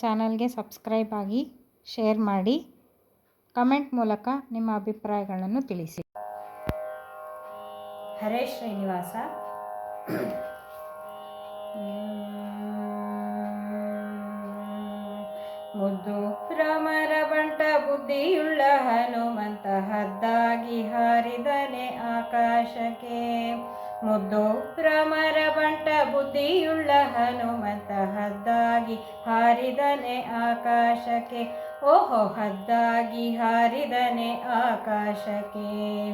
ಚಾನಲ್ಗೆ ಸಬ್ಸ್ಕ್ರೈಬ್ ಆಗಿ ಶೇರ್ ಮಾಡಿ ಕಮೆಂಟ್ ಮೂಲಕ ನಿಮ್ಮ ಅಭಿಪ್ರಾಯಗಳನ್ನು ತಿಳಿಸಿ. ಹರೇ ಶ್ರೀನಿವಾಸ. ಮುದ್ದು ಪ್ರಮರ ಬಂಟ ಬುದ್ಧಿಯುಳ್ಳ ಹನುಮಂತ ಹದ್ದಾಗಿ ಹಾರಿದನೆ ಆಕಾಶಕ್ಕೆ. ಮುದ್ದು ರಾಮರ ಬಂಟ ಬುದ್ಧಿಯುಳ್ಳ ಹನುಮಂತ ಹದ್ದಾಗಿ ಹಾರಿದನೆ ಆಕಾಶಕ್ಕೆ. ಓಹೋ, ಹದ್ದಾಗಿ ಹಾರಿದನೆ ಆಕಾಶಕ್ಕೆ.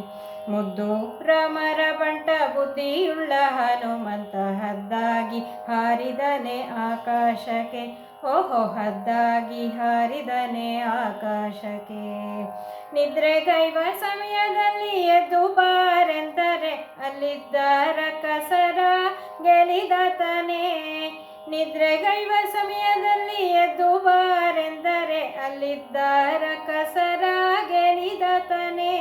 ಮುದ್ದು ರಾಮರ ಬಂಟ ಬುದ್ಧಿಯುಳ್ಳ ಹನುಮಂತ ಹದ್ದಾಗಿ ಹಾರಿದನೆ ಆಕಾಶಕ್ಕೆ. ಓಹೋ, ಹದ್ದಾಗಿ ಹಾರಿದನೆ ಆಕಾಶಕ್ಕೆ. ನಿದ್ರೆಗೈವ ಸಮಯದಲ್ಲಿ ಎದ್ದು ಬಾರೆಂದರೆ ಅಲ್ಲಿದ್ದ ರಕಸರ ಗೆಲಿದ ತನೇ ನಿದ್ರೆಗೈವ ಸಮಯದಲ್ಲಿ ಎದ್ದು ಬಾರೆಂದರೆ ಅಲ್ಲಿದ್ದ ರಕಸರ ಗೆಲಿದ ತನೇ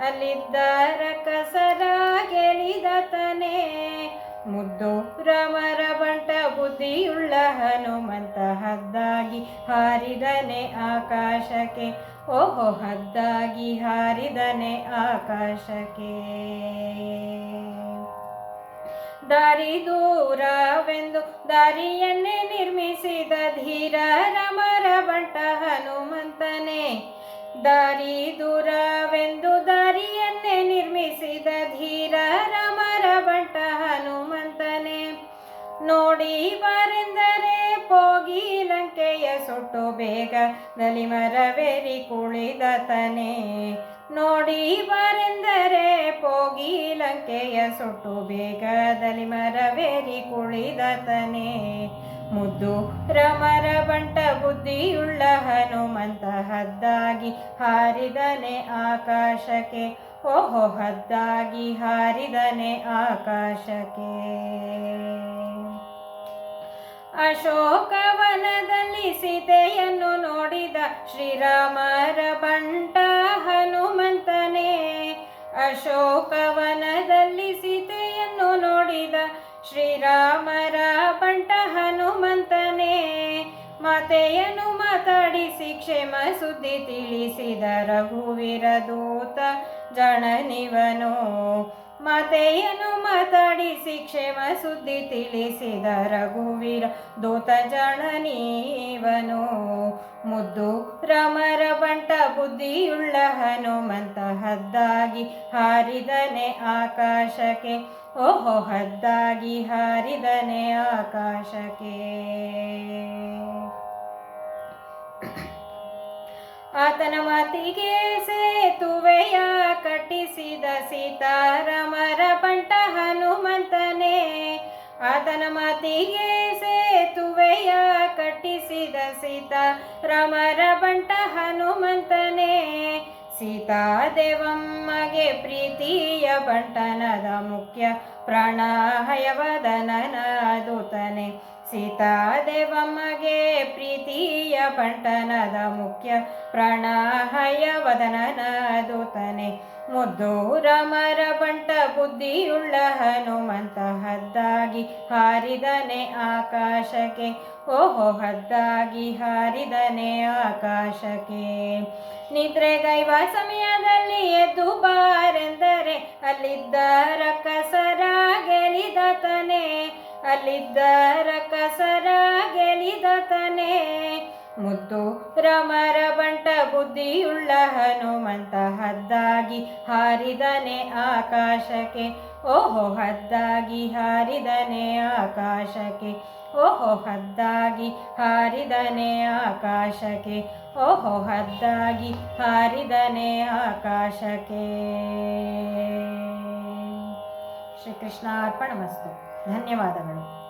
ಅಲ್ಲಿದ್ದ ರಕ್ಕಸರ ಬುದ್ಧಿಯುಳ್ಳ ಹನುಮಂತ ಹದ್ದಾಗಿ ಹಾರಿದನೆ ಆಕಾಶಕ್ಕೆ. ಓಹೋ, ಹದ್ದಾಗಿ ಹಾರಿದನೆ ಆಕಾಶಕ್ಕೆ. ದಾರಿ ದೂರವೆಂದು ದಾರಿಯನ್ನೇ ನಿರ್ಮಿಸಿದ ಧೀರ ರಮರ ಬಂಟ ಹನುಮಂತನೇ. ದಾರಿ ದೂರವೆಂದು ನೋಡಿ ಬರೆಂದರೆ ಪೋಗಿ ಲಂಕೆಯ ಸುಟ್ಟು ಬೇಗ ದಲಿಮರವೇರಿ ಕುಳಿದತನೆ ನೋಡಿ ಬರೆಂದರೆ ಪೋಗಿ ಲಂಕೆಯ ಸುಟ್ಟು ಬೇಗ ದಲಿಮರವೇರಿ ಕುಳಿದತನೆ ಮುದ್ದು ರಮರ ಬಂಟ ಬುದ್ಧಿಯುಳ್ಳ ಹನುಮಂತ ಹದ್ದಾಗಿ ಹಾರಿದನೆ ಆಕಾಶಕ್ಕೆ. ಓಹೋ ಹದ್ದಾಗಿ ಹಾರಿದನೆ ಆಕಾಶಕ್ಕೆ. ಅಶೋಕವನದಲ್ಲಿ ಸೀತೆಯನ್ನು ನೋಡಿದ ಶ್ರೀರಾಮರ ಬಂಟ ಹನುಮಂತನೇ ಅಶೋಕವನದಲ್ಲಿ ಸೀತೆಯನ್ನು ನೋಡಿದ ಶ್ರೀರಾಮರ ಬಂಟ ಹನುಮಂತನೇ, ಮತೆಯನ್ನು ಮಾತಾಡಿಸಿ ಕ್ಷೇಮ ಸುದ್ದಿ ತಿಳಿಸಿದ ರಘುವೀರ ದೂತ ಜನನಿವನು ಮಾತೆಯನ್ನು ಮಾತಾಡಿಸಿ ಕ್ಷೇಮ ಸುದ್ದಿ ತಿಳಿಸಿದ ರಘುವೀರ, ದೂತ ಜನನೀವನು ಮುದ್ದು ರಮರ ಬಂಟ ಬುದ್ಧಿಯುಳ್ಳ ಹನುಮಂತ ಹದ್ದಾಗಿ ಹಾರಿದನೆ ಆಕಾಶಕ್ಕೆ, ಓಹೋ ಹದ್ದಾಗಿ ಹಾರಿದನೆ ಆಕಾಶಕ್ಕೆ. ಆತನ ಮಾತಿಗೆ ಸೇತುವೆಯ ಕಟ್ಟಿಸಿದ ಸೀತಾರಾಮರ ಬಂಟ ಹನುಮಂತನೇ, ಆತನ ಮಾತಿಗೆ ಸೇತುವೆಯ ಕಟ್ಟಿಸಿದ ಸೀತಾರಾಮರ ಬಂಟ ಹನುಮಂತನೇ, ಸೀತಾದೇವಮ್ಮಗೆ ಪ್ರೀತಿಯ ಬಂಟನದ ಮುಖ್ಯ ಪ್ರಾಣಾಹಯವದನನ ದೂತನೆ ಸೀತಾದೇವಮ್ಮಗೆ ಪ್ರೀತಿಯ ಬಂಟನದ ಮುಖ್ಯ ಪ್ರಾಣಾಹಯವದನನ ದೂತನೆ. ಮುದ್ದು ಬಂಟ ಬುದ್ಧಿಯುಳ್ಳ ಹನುಮಂತ ಹದ್ದಾಗಿ ಹಾರಿದನೆ ಆಕಾಶಕ್ಕೆ. ಓಹೋ, ಹದ್ದಾಗಿ ಹಾರಿದನೆ ಆಕಾಶಕ್ಕೆ. ನಿದ್ರೆಗೈವ ಸಮಯದಲ್ಲಿ ಎದ್ದು ಬಾರೆಂದರೆ, ಅಲ್ಲಿದ್ದ ರಕ್ಕಸರ ತನೇ ಅಲ್ಲಿದ್ದ ರಕ್ಕಸರ ಮುದ್ದು ರಮರ ಬಂಟ ಬುದ್ಧಿಯುಳ್ಳ ಹನುಮಂತ ಹದ್ದಾಗಿ ಹಾರಿದನೆ ಆಕಾಶಕ್ಕೆ. ಓಹೋ, ಹದ್ದಾಗಿ ಹಾರಿದನೆ ಆಕಾಶಕ್ಕೆ. ಓಹೋ, ಹದ್ದಾಗಿ ಹಾರಿದನೆ ಆಕಾಶಕ್ಕೆ. ಓಹೋ, ಹದ್ದಾಗಿ ಹಾರಿದನೆ ಆಕಾಶಕ್ಕೆ. ಶ್ರೀಕೃಷ್ಣ ಅರ್ಪಣ ಮಸ್ತು. ಧನ್ಯವಾದಗಳು.